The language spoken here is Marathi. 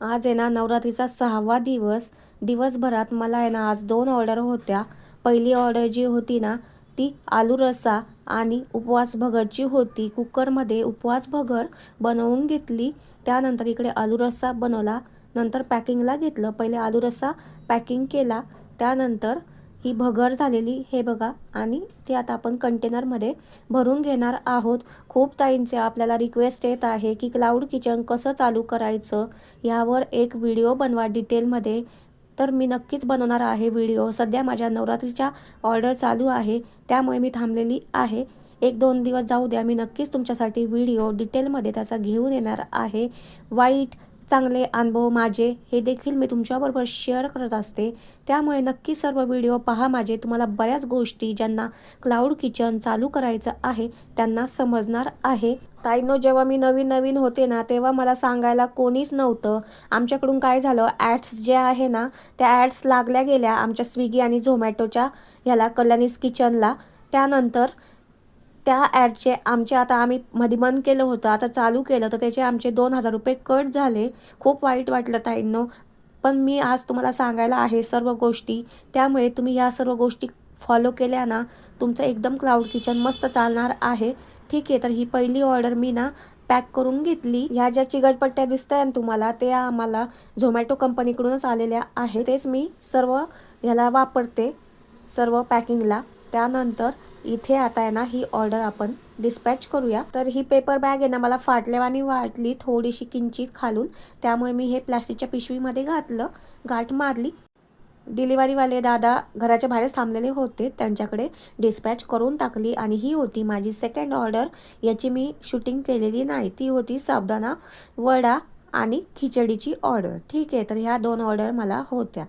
आज आहे ना नवरात्रीचा सहावा दिवस. दिवसभरात मला आहे ना आज दोन ऑर्डर होत्या. पहिली ऑर्डर जी होती ना ती आलू रस्सा आणि उपवास भगडची होती कुकरमध्ये उपवास भगर बनवून घेतली. त्यानंतर इकडे आलू रस्सा बनवला. नंतर पॅकिंगला घेतलं. पहिले आलू रस्सा पॅकिंग केला. त्यानंतर ही भगर झालेली हे बघा. आणि ती आता आपण कंटेनरमध्ये भरून घेणार आहोत. खूप ताईंचे आपल्याला रिक्वेस्ट येत आहे की क्लाउड किचन कसं चालू करायचं यावर एक व्हिडिओ बनवा डिटेलमध्ये तर मी नक्कीच बनवणार आहे व्हिडिओ सध्या माझ्या नवरात्रीच्या ऑर्डर चालू आहे. त्यामुळे मी थांबलेली आहे. एक दोन दिवस जाऊ द्या. मी नक्कीच तुमच्यासाठी व्हिडिओ डिटेलमध्ये त्याचा घेऊन येणार आहे. वाईट चांगले अनुभव माझे हे देखील मी तुमच्याबरोबर शेअर करत असते. त्यामुळे नक्की सर्व व्हिडिओ पहा माझे. तुम्हाला बऱ्याच गोष्टी ज्यांना क्लाउड किचन चालू करायचं आहे त्यांना समजणार आहे. ताईनो जेव्हा मी नवीन नवीन होते ना तेव्हा मला सांगायला कोणीच नव्हतं. आमच्याकडून काय झालं ॲड्स जे आहे ना त्या ॲड्स लागल्या गेल्या आमच्या स्विगी आणि झोमॅटोच्या ह्याला कल्याणीस किचनला त्यानंतर त्या ॲडचे आमचे आता आम्ही मध्ये बंद केलं होतं आता चालू केलं तर त्याचे आमचे दोन हजार रुपये कट झाले. खूप वाईट वाटलं ताईंनो. पण मी आज तुम्हाला सांगायला आहे सर्व गोष्टी. त्यामुळे तुम्ही या सर्व गोष्टी फॉलो केल्या ना तुमचं एकदम क्लाउड किचन मस्त चालणार आहे. ठीक आहे तर ही पहिली ऑर्डर मी ना पॅक करून घेतली. ह्या ज्या चिगटपट्ट्या दिसत आहे ना तुम्हाला ते आम्हाला झोमॅटो कंपनीकडूनच आलेल्या आहे तेच मी सर्व ह्याला वापरते सर्व पॅकिंगला त्यानंतर इथे आता आहे ना ही ऑर्डर आपण डिस्पॅच करूया. तर ही पेपर बॅग आहे ना मला फाटल्यावानी वाटली थोडीशी किंचित खालून. त्यामुळे मी हे प्लास्टिकच्या पिशवीमध्ये घातलं गाठ मारली. डिलिव्हरीवाले दादा घराच्या बाहेरच थांबलेले होते त्यांच्याकडे डिस्पॅच करून टाकली आणि ही होती माझी सेकंड ऑर्डर याची मी शूटिंग केलेली नाही ती होती साबदाणा वडा आणि खिचडीची ऑर्डर ठीक आहे तर ह्या दोन ऑर्डर मला होत्या.